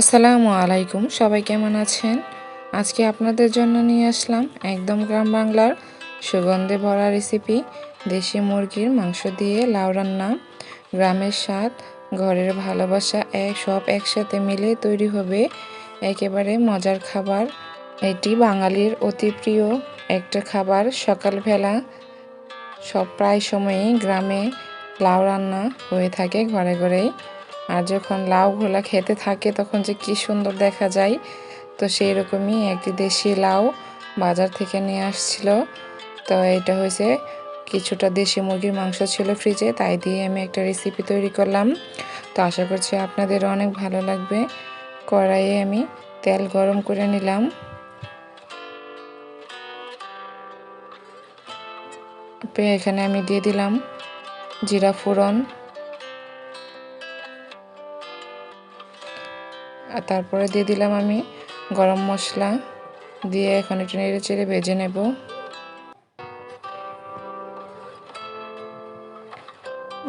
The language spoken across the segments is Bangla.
আসসালামু আলাইকুম, সবাই কেমন আছেন? আজকে আপনাদের জন্য নিয়ে আসলাম একদম গ্রাম বাংলার সুগন্ধে ভরা রেসিপি দেশি মুরগির মাংস দিয়ে লাউ রান্না। গ্রামের স্বাদ, ঘরের ভালোবাসা এক, সব একসাথে মিলে তৈরি হবে একেবারে মজার খাবার। এটি বাঙালির অতি প্রিয় একটা খাবার। সকালবেলা সব প্রায় সময়ই গ্রামে লাউ রান্না হয়ে থাকে ঘরে ঘরেই। আর যখন লাউগুলা খেতে থাকে, তখন যে কি সুন্দর দেখা যায়। তো সেই রকমই একটি দেশি লাউ বাজার থেকে নিয়ে আসছিল। তো এটা হয়েছে, কিছুটা দেশি মুরগির মাংস ছিল ফ্রিজে তাই দিয়ে আমি একটা রেসিপি তৈরি করলাম। তো আশা করছি আপনাদের অনেক ভালো লাগবে। কড়াইয়ে আমি তেল গরম করে নিলাম। এখানে আমি দিয়ে দিলাম জিরা ফোড়ন। আর তারপরে দিয়ে দিলাম আমি গরম মশলা। দিয়ে এখন একটু নেড়ে চেড়ে ভেজে নেব।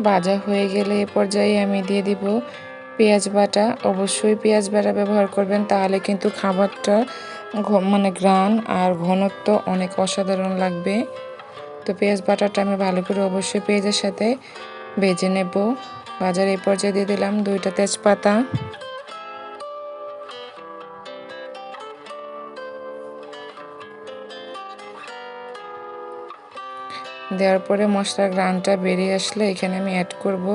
ভাজা হয়ে গেলে এ পর্যায়ে আমি দিয়ে দিব পেঁয়াজ বাটা। অবশ্যই পেঁয়াজ বাটা ব্যবহার করবেন, তাহলে কিন্তু খাবারটা মানে গ্রান আর ঘনত্ব অনেক অসাধারণ লাগবে। তো পেঁয়াজ বাটাটা আমি ভালো করে অবশ্যই পেঁয়াজের সাথে ভেজে নেব। বাজার এই পর্যায়ে দিয়ে দিলাম দুইটা তেজপাতা। দেওয়ার পরে মশলার গ্রানটা বেরিয়ে আসলে এখানে আমি অ্যাড করব।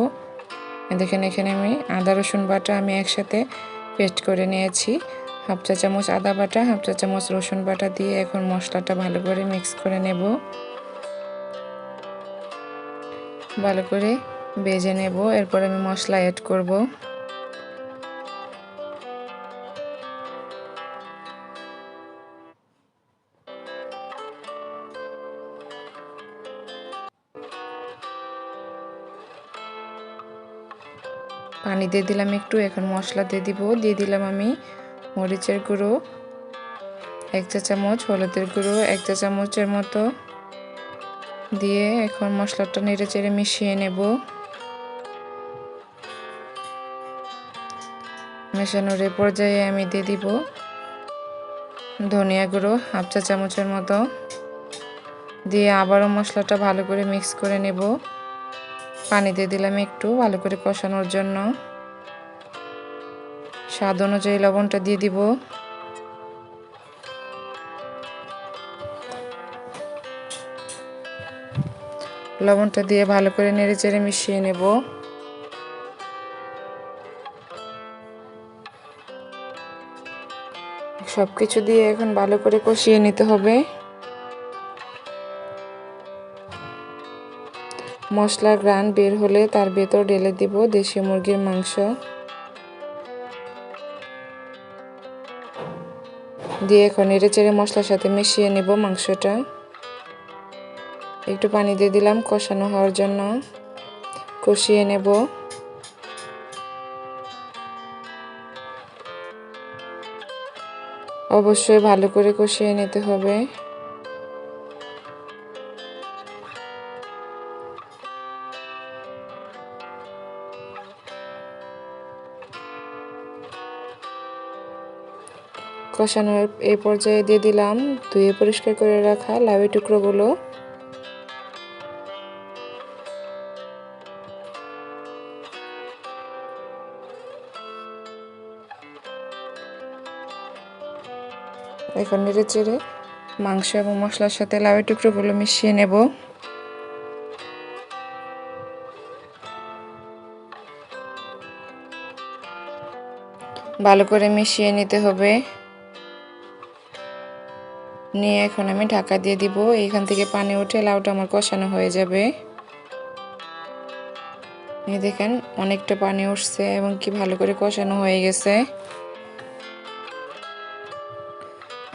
দেখেন এখানে আমি আদা, রসুন বাটা আমি একসাথে পেস্ট করে নিয়েছি। হাফ চা চামচ আদা বাটা, হাফ চা চামচ রসুন বাটা দিয়ে এখন মশলাটা ভালো করে মিক্স করে নেব। ভালো করে বেজে নেব। এরপর আমি মশলা অ্যাড করব। পানি দিয়ে দিলাম একটু, এখন মশলা দিয়ে দিব। দিয়ে দিলাম আমি মরিচের গুঁড়ো, এক চা চামচ, হলুদের গুঁড়ো, এক চা চামচের মতো। দিয়ে এখন মশলাটা নেড়ে চেড়ে মিশিয়ে নেব। মেশানোর এ পর্যায়ে আমি দিয়ে দিব ধনিয়া গুঁড়ো, হাফ চা চামচের মতো। দিয়ে আবারও মশলাটা ভালো করে মিক্স করে নেব। পানি দিয়ে দিলাম একটু, ভালো করে কষানোর জন্য। স্বাদ অনুযায়ী লবণটা দিয়ে দিব। লবণটা দিয়ে ভালো করে নেড়ে চেড়ে মিশিয়ে নেব। সব কিছু দিয়ে এখন ভালো করে কষিয়ে নিতে হবে। মশলার গ্রান বের হলে তার ভেতর ঢেলে দিব দেশি মুরগির মাংস। দিয়ে এখন নেড়ে চেড়ে মশলার সাথে মিশিয়ে নেব মাংসটা। একটু পানি দিয়ে দিলাম কষানো হওয়ার জন্য। কষিয়ে নেব। অবশ্যই ভালো করে কষিয়ে নিতে হবে। কষানোর এই পর্যায়ে দিয়ে দিলাম ধুয়ে পরিষ্কার করে রাখা লাউয়ের টুকরোগুলো। এখন নেড়ে চেড়ে মাংস এবং মশলার সাথে লাউয়ের টুকরোগুলো মিশিয়ে নেব। ভালো করে মিশিয়ে নিতে হবে। নিয়ে এখন আমি ঢাকা দিয়ে দিব। এইখান থেকে পানি উঠে লাউটা আমার কষানো হয়ে যাবে। দেখেন, অনেকটা পানি উঠছে এবং কি ভালো করে কষানো হয়ে গেছে।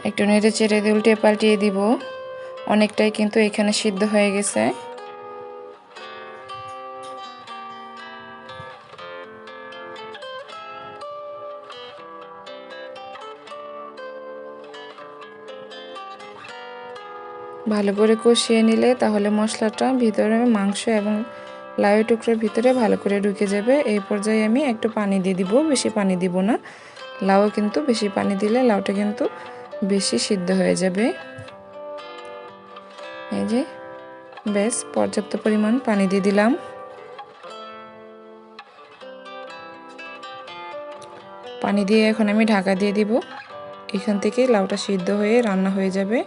একটু নেড়ে চেড়ে উল্টে পাল্টিয়ে দিব। অনেকটাই কিন্তু এখানে সিদ্ধ হয়ে গেছে। ভালো করে কষিয়ে নিলে তাহলে মশলাটা ভিতরে মাংস এবং লাউ টুকরোর ভিতরে ভালো করে ঢুকে যাবে। এই পর্যায়ে আমি একটু পানি দিয়ে দিব, বেশি পানি দিব না। লাউ কিন্তু বেশি পানি দিলে লাউটা কিন্তু বেশি সিদ্ধ হয়ে যাবে। এই যে বেশ পর্যাপ্ত পরিমাণ পানি দিয়ে দিলাম। পানি দিয়ে এখন আমি ঢাকা দিয়ে দিব। এখান থেকে লাউটা সিদ্ধ হয়ে রান্না হয়ে যাবে।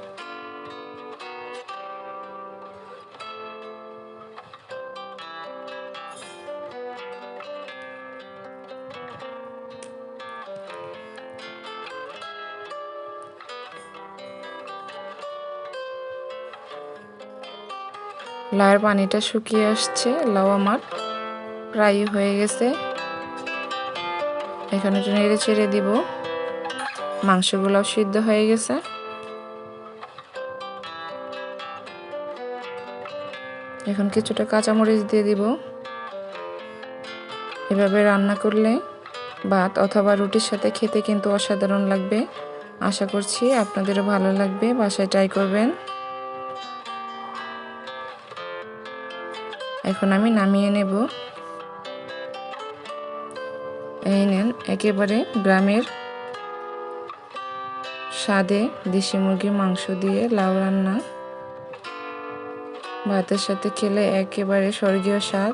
লাউয়ের পানিটা শুকিয়ে আসছে, লাউ আমার প্রায় হয়ে গেছে। এখানে একটু নেড়ে চেড়ে দিব। মাংসগুলোও সিদ্ধ হয়ে গেছে। এখন কিছুটা কাঁচামরিচ দিয়ে দিব। এভাবে রান্না করলে ভাত অথবা রুটির সাথে খেতে কিন্তু অসাধারণ লাগবে। আশা করছি আপনাদেরও ভালো লাগবে। বাসায় ট্রাই করবেন। এখন আমি নামিয়ে নেব। এই নেন, একেবারে গ্রামের স্বাদে দেশি মুরগির মাংস দিয়ে লাউ রান্না। ভাতের সাথে খেলে একেবারে স্বর্গীয় স্বাদ।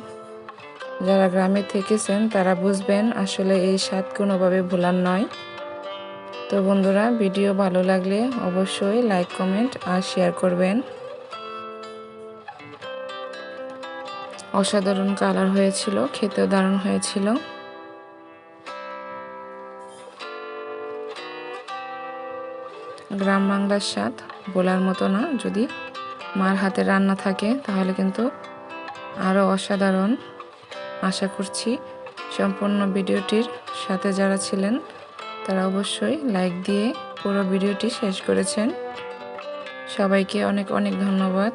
যারা গ্রামে থেকেছেন, তারা বুঝবেন আসলে এই স্বাদ কোনোভাবে ভোলার নয়। তো বন্ধুরা, ভিডিও ভালো লাগলে অবশ্যই লাইক, কমেন্ট আর শেয়ার করবেন। অসাধারণ কালার হয়েছিল, খেতেও দারুণ হয়েছিল। গ্রাম বাংলার স্বাদ বলার মতো না, যদি মার হাতে রান্না থাকে, তাহলে কিন্তু আরও অসাধারণ। আশা করছি সম্পূর্ণ ভিডিওটির সাথে যারা ছিলেন, তারা অবশ্যই লাইক দিয়ে পুরো ভিডিওটি শেষ করেছেন। সবাইকে অনেক অনেক ধন্যবাদ।